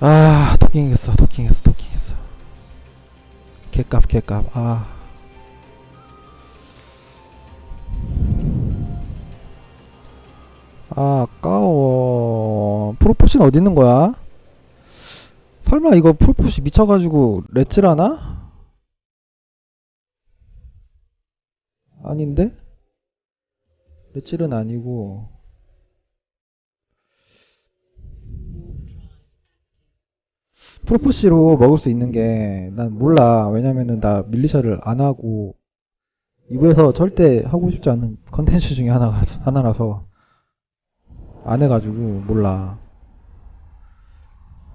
아 도킹했어 도킹했어 도킹했어 개값 개값 아 아, 아까워. 프로포신 어디 있는 거야? 설마 이거 프로포시 미쳐가지고 렛츠라나? 아닌데? 렛츠는 아니고. 프로포시로 먹을 수 있는 게 난 몰라. 왜냐면은 나 밀리샤를 안 하고 2부에서 절대 하고 싶지 않은 컨텐츠 중에 하나가, 하나라서 안 해가지고 몰라.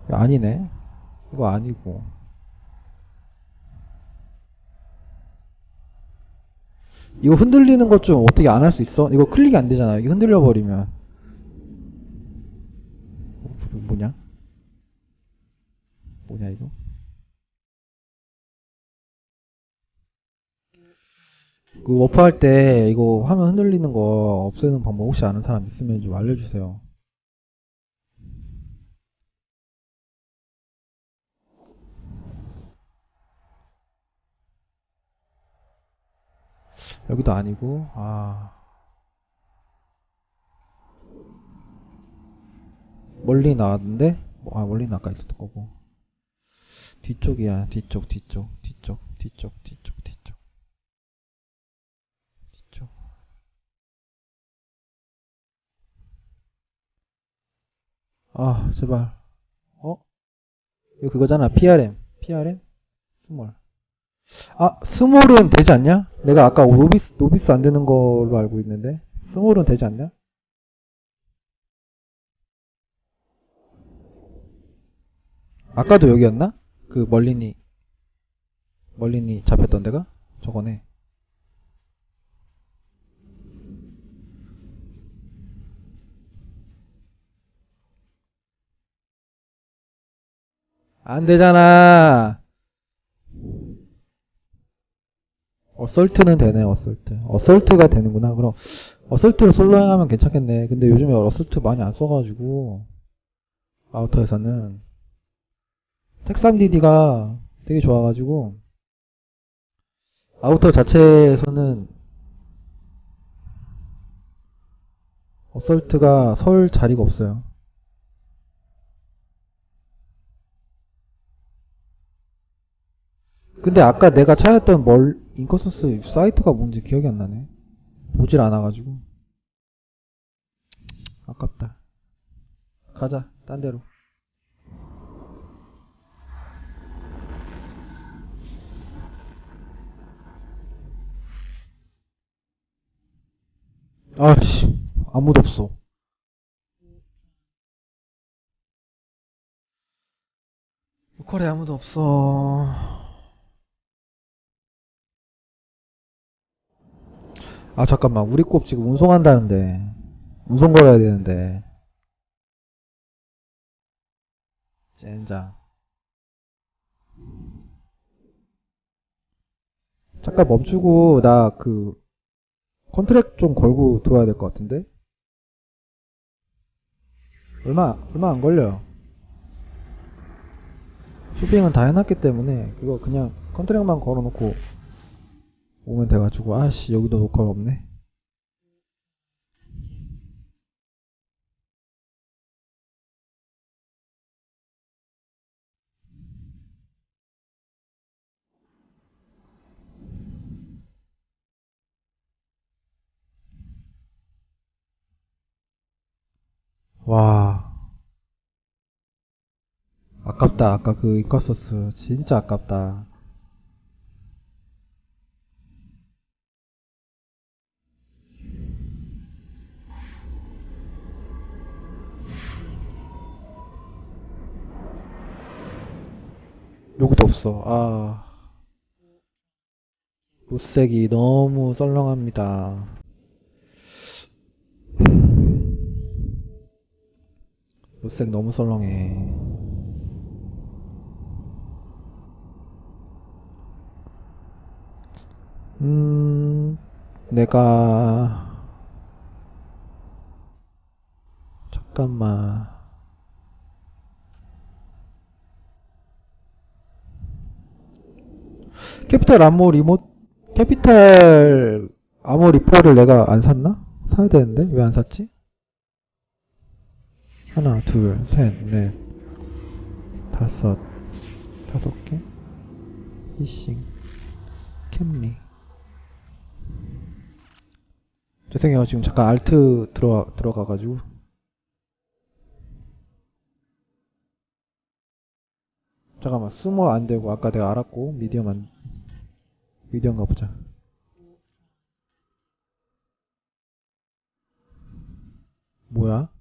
아니네. 이거 아니고. 이거 흔들리는 것 좀 어떻게 안 할 수 있어? 이거 클릭이 안 되잖아. 이게 흔들려 버리면. 뭐냐? 뭐냐 이거? 그 워프 할 때 이거 화면 흔들리는 거 없애는 방법 혹시 아는 사람 있으면 좀 알려주세요. 여기도 아니고, 아. 멀리 나왔는데? 뭐, 아, 멀리는 아까 있었던 거고. 뒤쪽이야, 뒤쪽, 뒤쪽, 뒤쪽, 뒤쪽, 뒤쪽, 뒤쪽. 뒤쪽. 아, 제발. 어? 이거 그거잖아. PRM. PRM? 스몰. 아, 스몰은 되지 않냐? 내가 아까 노비스, 노비스 안 되는 걸로 알고 있는데. 스몰은 되지 않냐? 아까도 여기였나? 그 멀린이, 멀린이 잡혔던 데가? 저거네. 안 되잖아. 어설트는 되네, 어설트. 어설트가 되는구나. 그럼, 어설트로 솔로잉 하면 괜찮겠네. 근데 요즘에 어설트 많이 안 써가지고, 아우터에서는. 텍삼디디가 되게 좋아가지고, 아우터 자체에서는, 어설트가 설 자리가 없어요. 근데 아까 내가 찾았던 멀, 인커서스 사이트가 뭔지 기억이 안 나네. 보질 않아가지고. 아깝다. 가자, 딴 데로. 아씨, 아무도 없어. 로컬에 아무도 없어. 아 잠깐만 우리 꼽 지금 운송한다는데 운송 걸어야 되는데 젠장 잠깐 멈추고 나 그 컨트랙 좀 걸고 들어와야 될 것 같은데? 얼마 얼마 안 걸려요. 쇼핑은 다 해놨기 때문에 그거 그냥 컨트랙만 걸어놓고 오면 돼가지고 아씨 여기도 녹화가 없네 와. 아깝다. 아까 그 이과 소스. 진짜 아깝다. 여기도 없어. 아. 무색이 너무 썰렁합니다 루색 너무 썰렁해 음 내가 잠깐만 캐피탈 암호 리모 캐피탈 암호 리퍼를 내가 안 샀나? 사야 되는데 왜 안 샀지? 하나, 둘, 셋, 넷, 다섯, 다섯 개. 히싱, 캠리. 죄송해요 지금 잠깐 알트 들어 들어가가지고. 잠깐만 스모 안 되고 아까 내가 알았고 미디엄 안 미디엄 가 보자. 뭐야?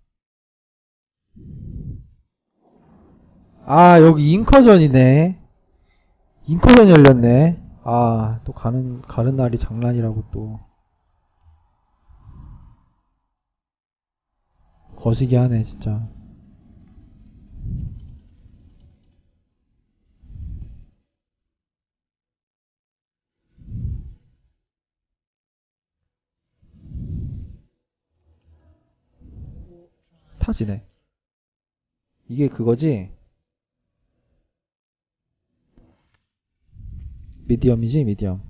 아, 여기 인커전이네. 인커전 열렸네. 아, 또 가는, 가는 날이 장난이라고 또. 거시기 하네, 진짜. 타지네. 이게 그거지? 미디엄이지, 미디엄.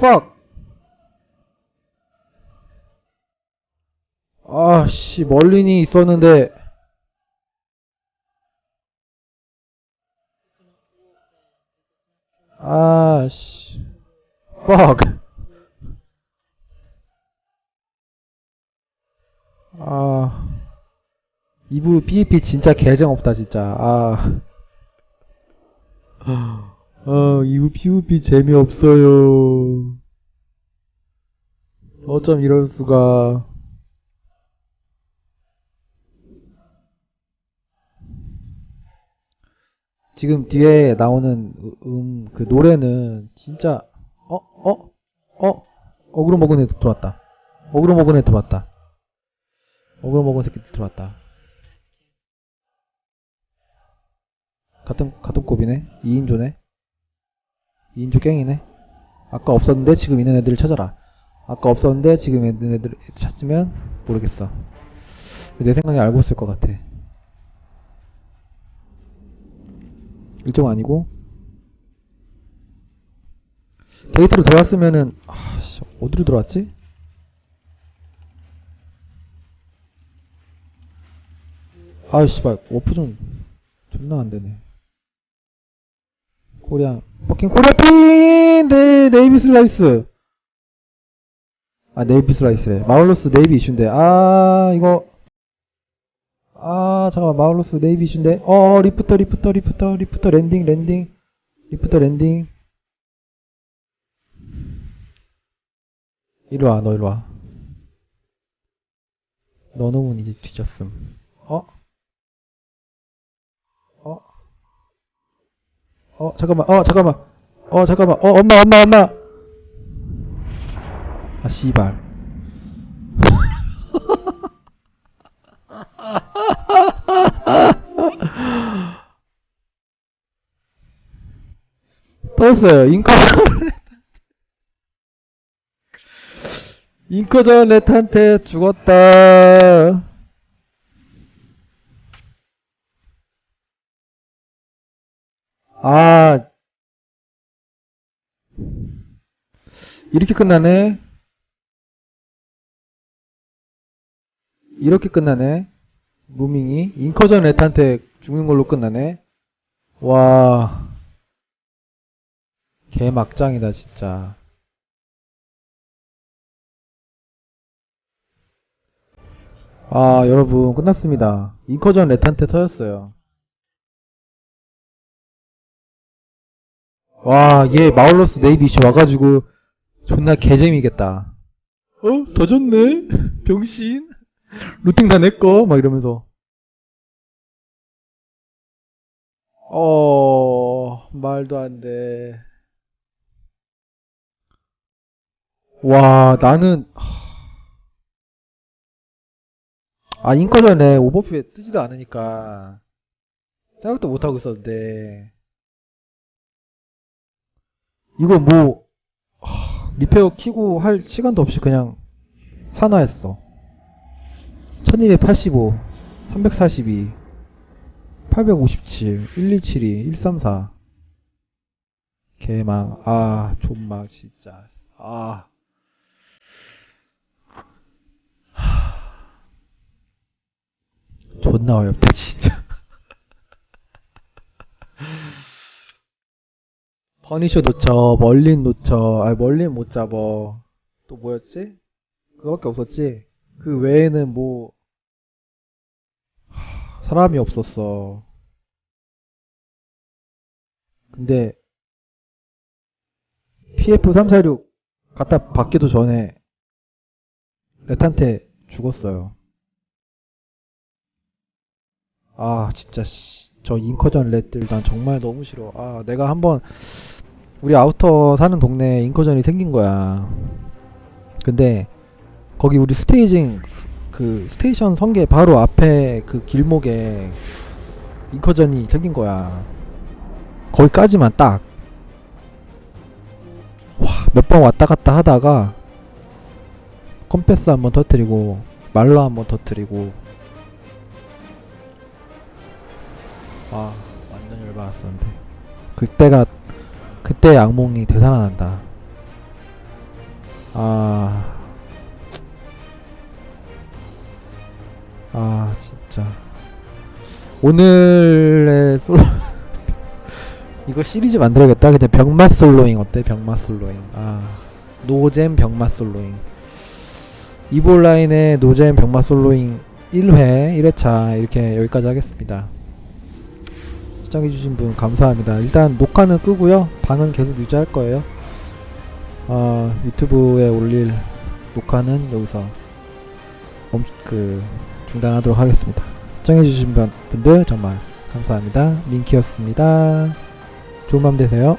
fuck! 아씨, 멀린이 있었는데, 아씨, fuck! 아, 2부 PVP 진짜 개정 없다, 진짜. 아. 아, 이부 PVP 재미없어요. 어쩜 이럴 수가. 지금 뒤에 나오는 음, 그 노래는 진짜, 어, 어, 어, 어그로 먹은 애 들어왔다. 어그로 먹은 애 들어왔다. 어그로 먹은 새끼 들어왔다. 같은, 같은 곱이네? 2인조네? 2인조 갱이네? 아까 없었는데 지금 있는 애들을 찾아라. 아까 없었는데 지금 있는 애들을 찾으면 모르겠어. 내 생각에 알고 있을 것 같아. 일종 아니고 데이트로 들어왔으면은 아씨 어디로 들어왔지? 아이씨 발 워프 좀 존나 안되네 코리안 퍼킹 코리안 네 네이비 슬라이스. 아 네이비 슬라이스래. 마울로스 네이비 이슈인데. 아 이거. 아 잠깐만. 마울로스 네이비 이슈인데. 어 리프터 리프터 리프터 리프터 랜딩 랜딩. 리프터 랜딩. 이리와 너 이리와. 너 놈은 이제 뒤졌음. 어? 어? 어 잠깐만 어 잠깐만. 어 잠깐만. 어 엄마 엄마 엄마. 아 씨발. 떴어요 인커전 인커전 렛한테 죽었다 아. 이렇게 끝나네? 이렇게 끝나네? 무밍이? 인커전 렛한테 죽는 걸로 끝나네? 와. 개막장이다 진짜. 아 여러분 끝났습니다. 인커전 렛한테 터졌어요 와 얘 마울러스 네이비시 와가지고 존나 개재미겠다. 어? 더 졌네? 병신? 루팅 다 내꺼 막 이러면서. 어 말도 안 돼. 와 나는 아 인커전에 오버핏 뜨지도 않으니까 생각도 못하고 있었는데 이거 뭐 하, 리페어 키고 할 시간도 없이 그냥 산화했어. 1285 342 857 1272 134 개망 아 존망 진짜. 아. 하. 존나 어렵다 진짜 퍼니셔 놓쳐 멀린 놓쳐 아 멀린 못 잡어 또 뭐였지? 그거밖에 없었지 그 외에는 뭐 하, 사람이 없었어 근데 PF346 갖다 받기도 전에 렛한테 죽었어요. 아 진짜 씨, 저 인커전 렛들 난 정말 너무 싫어. 아 내가 한번 우리 아우터 사는 동네에 인커전이 생긴 거야. 근데 거기 우리 스테이징 그 스테이션 성계 바로 앞에 그 길목에 인커전이 생긴 거야. 거기까지만 딱. 와, 몇 번 왔다 갔다 하다가 컴패스 한번 터뜨리고 말러 한번 터뜨리고 아 완전 열받았었는데 그때가 그때 악몽이 되살아난다 아 아, 진짜. 오늘의 솔로, 이거 시리즈 만들어야겠다. 그냥 병맛 솔로잉 어때? 병맛 솔로잉. 아, 노잼 병맛 솔로잉. 이볼라인의 노잼 병맛 솔로잉 1회, 1회차 이렇게 여기까지 하겠습니다. 시청해주신 분 감사합니다. 일단 녹화는 끄고요. 방은 계속 유지할 거예요. 어, 유튜브에 올릴 녹화는 여기서 멈, 그 중단하도록 하겠습니다. 시청해주신 분- 분들 정말 감사합니다. 민키였습니다. 좋은 밤 되세요.